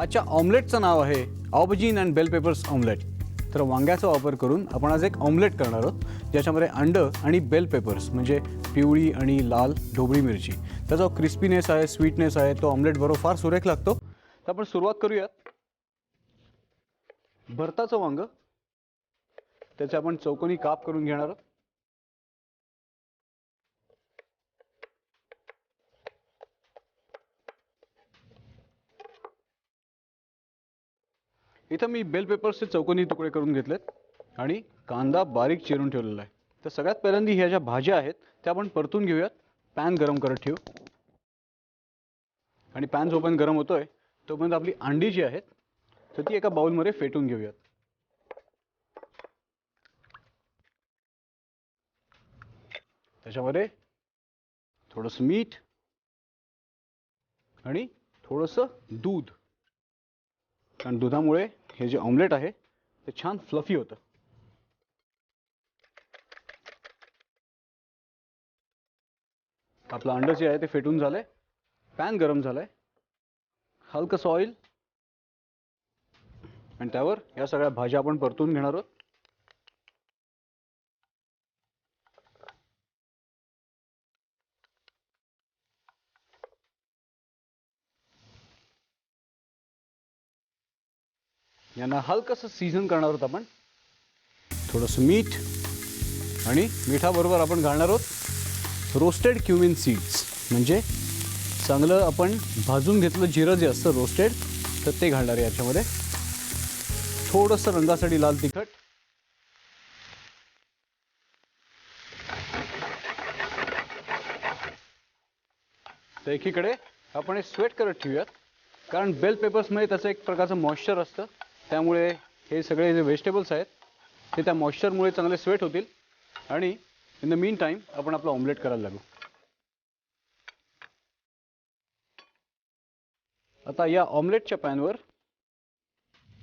आजच्या ऑमलेटचं नाव आहे aubergine and bell peppers omelette. तर वांग्याचा वापर करून आपण आज एक ऑमलेट करणार आहोत ज्याच्यामध्ये अंडं आणि बेल पेपर्स म्हणजे पिवळी आणि लाल ढोबळी मिरची. त्याचा जो क्रिस्पीनेस आहे स्वीटनेस आहे तो ऑमलेट बरोबर फार सुरेख लागतो. तर आपण सुरुवात करूयात. भरताचं वांग त्याचे आपण चौकोनी काप करून घेणार आहोत. इथं मी बेल पेपर्सचे चौकोनी तुकडे करून घेतलेत आणि कांदा बारीक चिरून ठेवलेला आहे. तर सगळ्यात पहिल्यांदा ह्या ज्या भाज्या आहेत त्या आपण परतून घेऊयात. पॅन गरम करत ठेवू. आणि पॅन जोपर्यंत गरम होतोय तोपर्यंत आपली अंडी जी आहेत तर ती एका बाउलमध्ये फेटून घेऊयात. त्याच्यामध्ये थोडंसं मीठ आणि थोडंसं दूध. कारण दुधामुळे हे जे ऑमलेट आहे ते छान फ्लफी होतं. आपलं अंडं जे आहे ते फेटून झालंय. पॅन गरम झालंय. हलकंसं ऑइल आणि त्यावर या सगळ्या भाज्या आपण परतून घेणार आहोत. यांना हलकंसं सीझन करणार आहोत आपण. थोडंसं मीठ आणि मिठाबरोबर आपण घालणार आहोत. रोस्टेड क्युमिन सीड्स म्हणजे चांगलं आपण भाजून घेतलं जिरं जे असतं रोस्टेड तर ते घालणार आहे याच्यामध्ये. थोडंसं रंगासाठी लाल तिखट. तर एकीकडे आपण हे स्वेट करत ठेवूयात. कारण बेल पेपर्समध्ये त्याचं एक प्रकारचं मॉइश्चर असतं. त्यामुळे हे सगळे जे व्हेजिटेबल्स आहेत ते त्या मॉइश्चरमुळे चांगले स्वेट होतील. आणि इन द मीन टाईम आपण आपलं ऑमलेट करायला लागू. आता या ऑमलेटच्या पॅनवर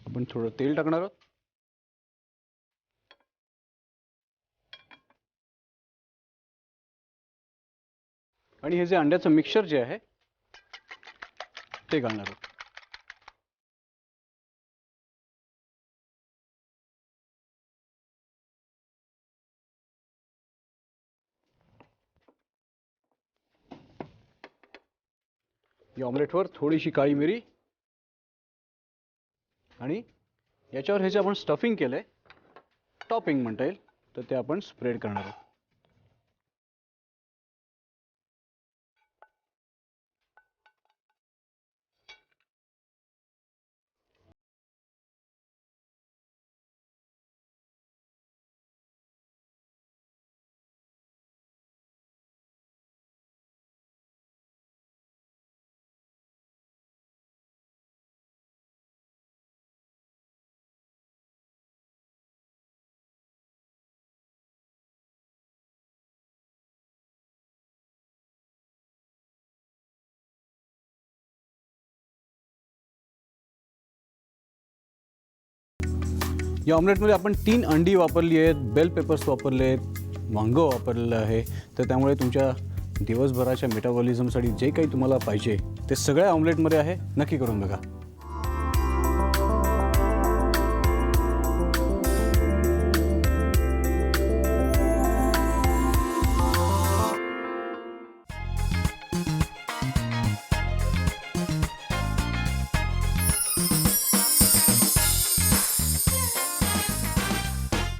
आपण थोडं तेल टाकणार आहोत. आणि हे जे अंड्याचं मिक्सचर जे आहे ते घालणार आहोत. या ऑमलेटवर थोडीशी काळी मिरी आणि याच्यावर हे जे आपण स्टफिंग केलंय टॉपिंग म्हणता येईल तर ते आपण स्प्रेड करणार आहोत. या ऑमलेटमध्ये आपण तीन अंडी वापरली आहेत बेल पेपर्स वापरले आहेत वांगं वापरलेलं आहे. तर त्यामुळे तुमच्या दिवसभराच्या मेटाबॉलिझमसाठी जे काही तुम्हाला पाहिजे ते सगळ्या ऑमलेटमध्ये आहे. नक्की करून बघा.